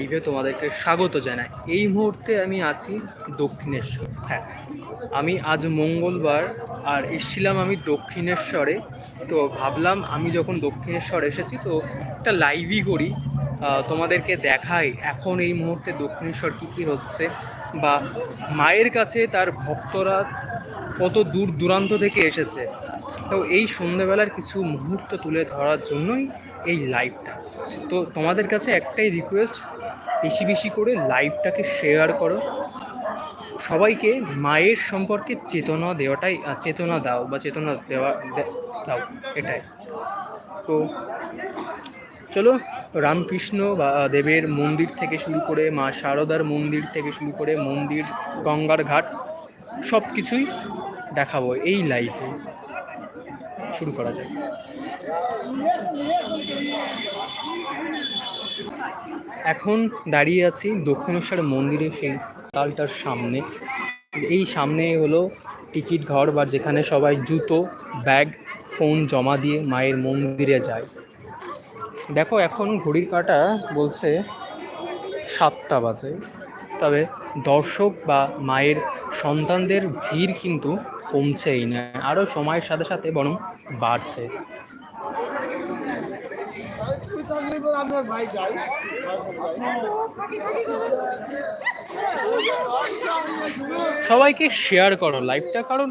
লাইভে তোমাদেরকে স্বাগত জানাই। এই মুহূর্তে আমি আছি দক্ষিণেশ্বর। হ্যাঁ আমি আজ মঙ্গলবার আর এসেছিলাম আমি দক্ষিণেশ্বরে। তো ভাবলাম আমি যখন দক্ষিণেশ্বর এসেছি, তো একটা লাইভই করি। তোমাদেরকে দেখাই এখন এই মুহূর্তে দক্ষিণেশ্বর কী কী হচ্ছে বা মায়ের কাছে তার ভক্তরা কত দূর দূরান্ত থেকে এসেছে। তো এই সন্ধ্যেবেলার কিছু মুহূর্ত তুলে ধরার জন্যই এই লাইভটা তো তোমাদের কাছে একটাই রিকোয়েস্ট বেশি বেশি করে লাইভটাকে শেয়ার করো। সবাইকে মায়ের সম্পর্কে চেতনা দেওয়াটাই চেতনা দাও বা চেতনা দেওয়া দাও, এটাই। তো চলো, রামকৃষ্ণ বা দেবের মন্দির থেকে শুরু করে মা শারদার মন্দির থেকে শুরু করে মন্দির, গঙ্গার ঘাট সব কিছুই দেখাবো এই লাইফে শুরু করা যায় এখন দাঁড়িয়ে আছি দক্ষিণেশ্বর মন্দিরের সেই তালটার সামনে। এই সামনে হলো টিকিট ঘর বা যেখানে সবাই জুতো, ব্যাগ, ফোন জমা দিয়ে মায়ের মন্দিরে যায়। দেখো, এখন ঘড়ির কাটা বলছে সাতটা বাজে। তবে দর্শক বা মায়ের সন্তানদের ভিড় কিন্তু কমছেই না, আরও সময়ের সাথে সাথে বরং বাড়ছে। আপনার ভাই যাই। সবাইকে শেয়ার করো লাইভটা কারণ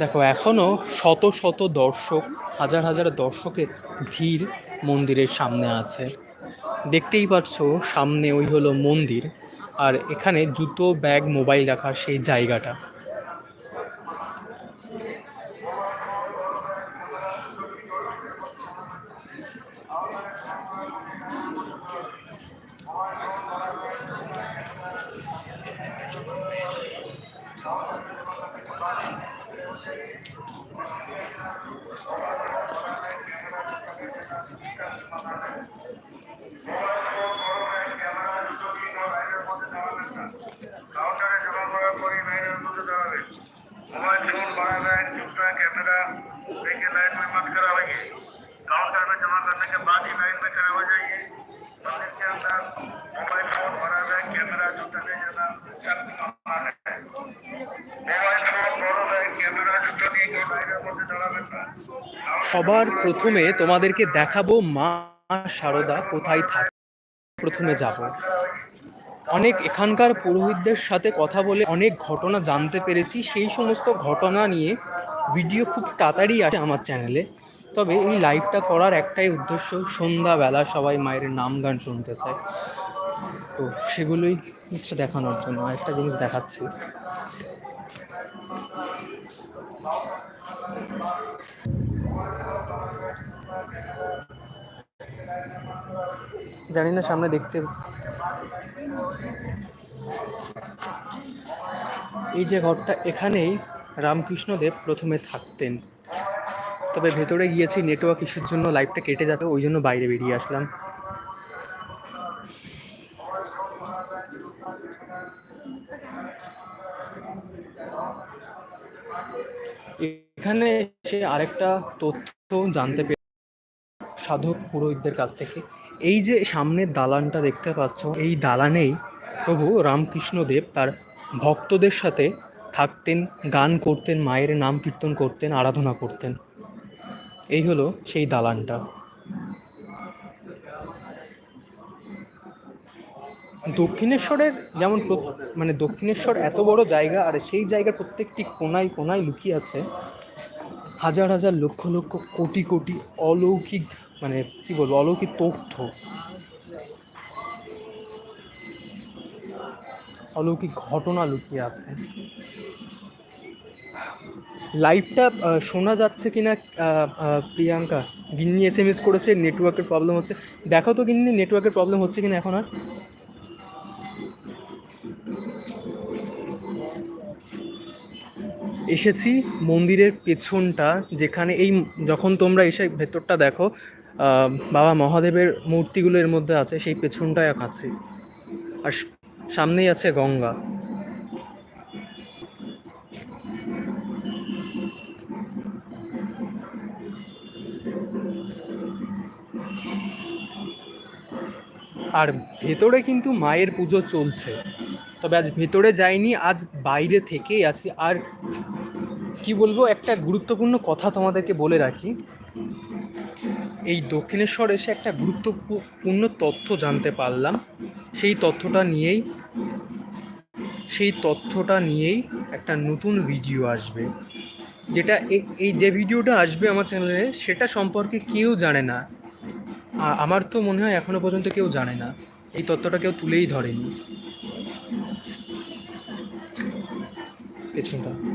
দেখো, এখনও শত শত দর্শক, হাজার হাজার দর্শকের ভিড় মন্দিরের সামনে আছে। দেখতেই পাচ্ছ, সামনে ওই হলো মন্দির, আর এখানে জুতো, ব্যাগ, মোবাইল রাখার সেই জায়গাটা। সবার প্রথমে তোমাদেরকে দেখাবো মা সারদা কোথায় থাকে। প্রথমে যাব। অনেক এখানকার পুরোহিতদের সাথে কথা বলে অনেক ঘটনা জানতে পেরেছি। সেই সমস্ত ঘটনা নিয়ে ভিডিও খুব তাড়াতাড়ি আসে আমার চ্যানেলে। তবে এই লাইভটা করার একটাই উদ্দেশ্য সন্ধ্যাবেলা সবাই মায়ের নাম গান শুনতে চায়। তো সেগুলোই জিনিসটা দেখানোর জন্য একটা জিনিস দেখাচ্ছি। জানি না, সামনে দেখতে। এই যে ঘরটা, এখানেই রামকৃষ্ণদেব প্রথমে থাকতেন। তবে ভেতরে গিয়েছি নেটওয়ার্ক ইস্যুর জন্য লাইভটা কেটে যাবে, ওই জন্য বাইরে বেরিয়ে আসলাম। এখানে এসে আরেকটা তথ্য জানতে পেরে সাধক পুরোহিতদের কাছ থেকে। এই যে সামনের দালানটা দেখতে পাচ্ছ, এই দালানেই প্রভু রামকৃষ্ণদেব তার ভক্তদের সাথে থাকতেন, গান করতেন, মায়ের নাম কীর্তন করতেন, আরাধনা করতেন। এই হলো সেই দালানটা। দক্ষিণেশ্বরের যেমন মানে দক্ষিণেশ্বর এত বড় জায়গা, আর সেই জায়গার প্রত্যেকটি কোনায় কোনায় লুকিয়ে আছে হাজার হাজার লক্ষ লক্ষ কোটি কোটি অলৌকিক মানে কি বলব অলৌকিক তথ্য। অলৌকিক ঘটনা লুকিয়ে আছে। লাইভটা শোনা যাচ্ছে আহ, আহ, প্রিয়াঙ্কা। গিন্নি এস এম এস করেছে নেটওয়ার্কের প্রবলেম হচ্ছে। দেখো তো গিন্নি নেটওয়ার্কের প্রবলেম হচ্ছে কিনা এখন আর? এসেছি মন্দিরের পেছনটা যেখানে এই যখন তোমরা এসে ভেতরটা দেখো বাবা মহাদেবের মূর্তিগুলো এর মধ্যে আছে, সেই পেছনটায় আছে। আর সামনেই আছে গঙ্গা। আর ভেতরে কিন্তু মায়ের পুজো চলছে। তবে আজ ভেতরে যাইনি, আজ বাইরে থেকেই আছি। আর কি বলব, একটা গুরুত্বপূর্ণ কথা তোমাদেরকে বলে রাখি। এই দক্ষিণেশ্বর এসে একটা গুরুত্বপূর্ণ তথ্য জানতে পারলাম। সেই তথ্যটা নিয়েই, সেই তথ্যটা নিয়েই একটা নতুন ভিডিও আসবে। যেটা এই- যে ভিডিওটা আসবে আমার চ্যানেলে সেটা সম্পর্কে কেউ জানে না। আমার তো মনে হয় এখনও পর্যন্ত কেউ জানে না। এই তথ্যটা কেউ তুলেই ধরেনি। পেছনটা।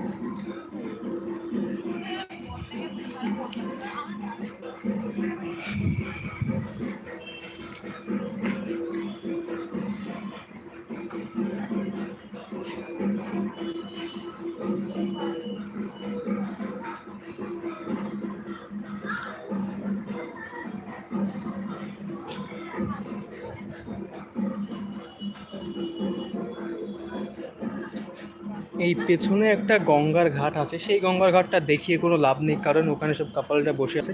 এই পেছনে একটা গঙ্গার ঘাট আছে। সেই গঙ্গার ঘাটটা দেখিয়ে কোনো লাভ নেই, কারণ ওখানে সব কাপালটা বসে আছে।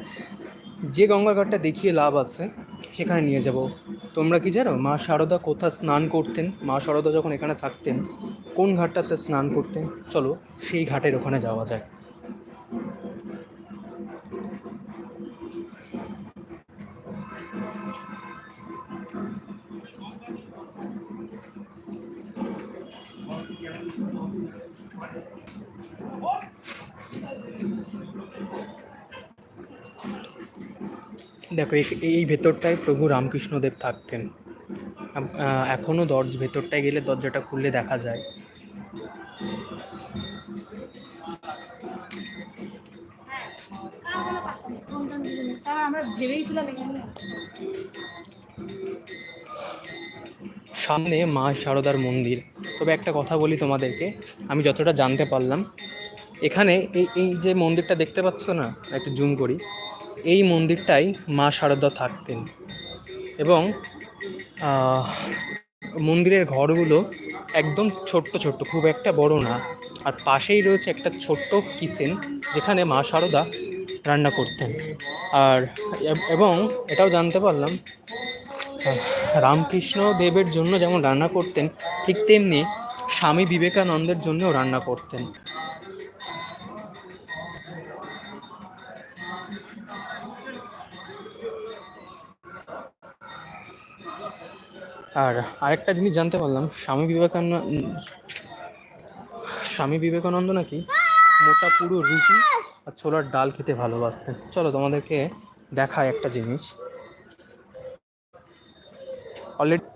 যে গঙ্গার ঘাটটা দেখিয়ে লাভ আছে, সেখানে নিয়ে যাব। তোমরা কি জানো, মা শারদা কোথা স্নান করতেন? মা শারদা যখন এখানে থাকতেন, কোন ঘাটটাতে স্নান করতেন? চলো সেই ঘাটের ওখানে যাওয়া যায় দেখো এই- ভেতরটায় প্রভু রামকৃষ্ণদেব থাকতেন। আম- আহ, এখনও দরজ ভেতরটায় গেলে দরজাটা খুললে দেখা যায়। সামনে মা শারদার মন্দির। তবে একটা কথা বলি তোমাদেরকে, আমি যতটা জানতে পারলাম, এখানে এই এই যে মন্দিরটা দেখতে পাচ্ছ না, একটু জুম করি, এই মন্দিরটাই মা শারদা থাকতেন। এবং মন্দিরের ঘরগুলো একদম ছোট্ট ছোট্ট, খুব একটা বড় না। আর পাশেই রয়েছে একটা ছোট্ট কিচেন, যেখানে মা শারদা রান্না করতেন। আর, এবং এটাও জানতে পারলাম রামকৃষ্ণ দেবের জন্য যেমন রান্না করতেন ঠিক তেমনি স্বামী বিবেকানন্দের জন্যও রান্না করতেন। আর আরেকটা জিনিস জানতে পারলাম, স্বামী বিবেকানন্দ স্বামী বিবেকানন্দ নাকি মোটা পুরো রুটি আর ছোলার ডাল খেতে ভালোবাসতেন। চলো তোমাদেরকে দেখায় একটা জিনিস। অলরেডি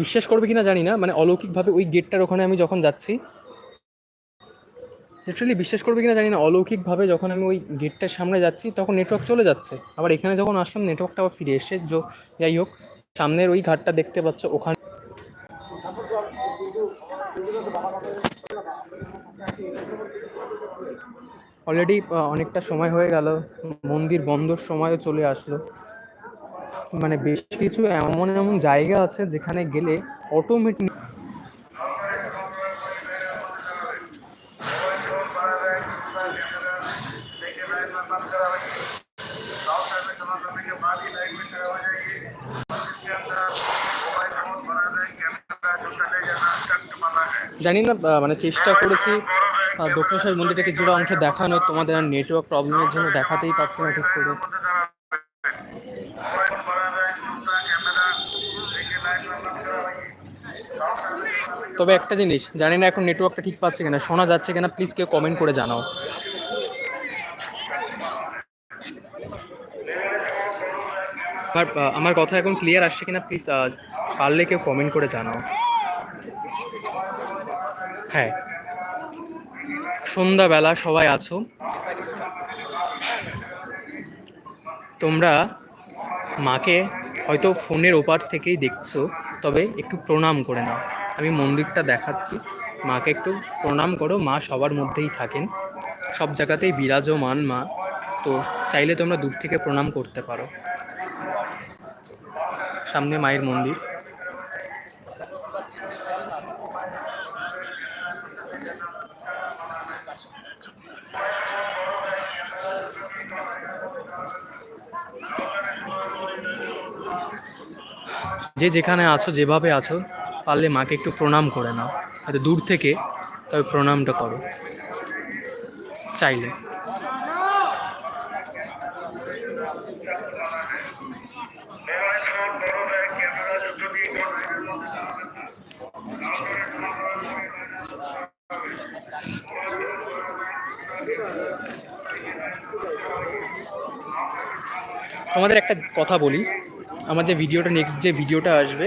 বিশ্বাস করবে কিনা জানি না মানে অলৌকিকভাবে ওই গেটটার ওখানে আমি যখন যাচ্ছি লিটারালি বিশ্বাস করবে কিনা জানি না, অলৌকিকভাবে যখন আমি ওই গেটটার সামনে যাচ্ছি, তখন নেটওয়ার্ক চলে যাচ্ছে। আবার এখানে যখন আসলাম নেটওয়ার্কটা আবার ফিরে এসে যো- যাই হোক, সামনের ওই ঘাটটা দেখতে পাচ্ছ, ওখানে অলরেডি অনেকটা সময় হয়ে গেল, মন্দির বন্ধর সময়ও চলে আসলো। মানে বেশ কিছু এমন এমন জায়গা আছে যেখানে গেলে অটোমেটিক জানি না মানে চেষ্টা করেছি দক্ষিণেশ্বর মন্দিরটা কিছুটা অংশ দেখানো তোমাদের নেটওয়ার্ক প্রবলেমের জন্য দেখাতেই পারছি না ঠিক করে। তবে একটা জিনিস, জানি না এখন নেটওয়ার্কটা ঠিক পাচ্ছে কিনা, শোনা যাচ্ছে কিনা প্লিজ কেউ কমেন্ট করে জানাও। আমার আমার কথা এখন ক্লিয়ার আসছে কিনা প্লিজ পারলে কেউ কমেন্ট করে জানাও। হ্যাঁ। সন্ধ্যাবেলা সবাই আছো। তোমরা মাকে হয়তো ফোনের ওপার থেকেই দেখছ, তবে একটু প্রণাম করে নাও। আমি মন্দিরটা দেখাচ্ছি। মাকে একটু প্রণাম করো, মা সবার মধ্যেই থাকেন। সব জায়গাতেই বিরাজমান মা। তো চাইলে তোমরা দূর থেকে প্রণাম করতে পারো। সামনে মায়ের মন্দির। যে যেখানে আছো, যেভাবে আছো পারলে মাকে একটু প্রণাম করে নাও। হয়তো দূর থেকে তবে প্রণামটা করো। চাইলে। তোমাদের একটা কথা বলি। আমার যে ভিডিওটা নেক্সট যে ভিডিওটা আসবে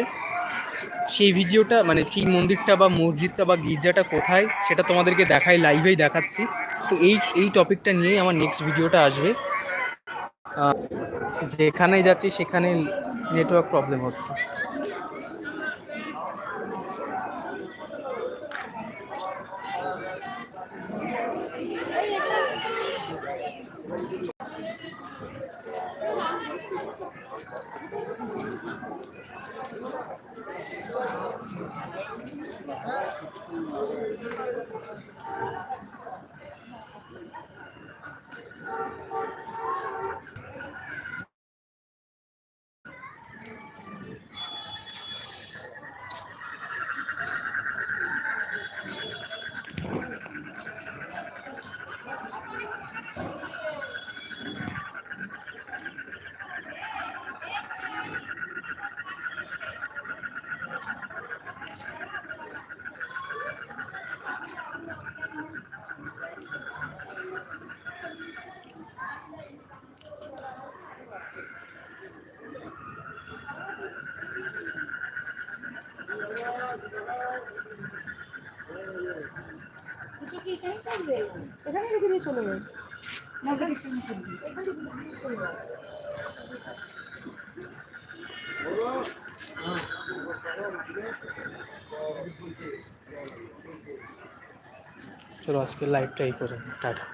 সেই ভিডিওটা মানে সেই মন্দিরটা বা মসজিদটা বা গির্জাটা কোথায়, সেটা তোমাদেরকে দেখাই লাইভেই দেখাচ্ছি। তো এই এই টপিকটা নিয়েই আমার নেক্সট ভিডিওটা আসবে। যেখানে যাচ্ছি সেখানে নেটওয়ার্ক প্রবলেম হচ্ছে। えっ? থাকবে? এখানে রেখে দিয়ে চলে যাবে চলে আজকে লাইভটা এই করে টাটা।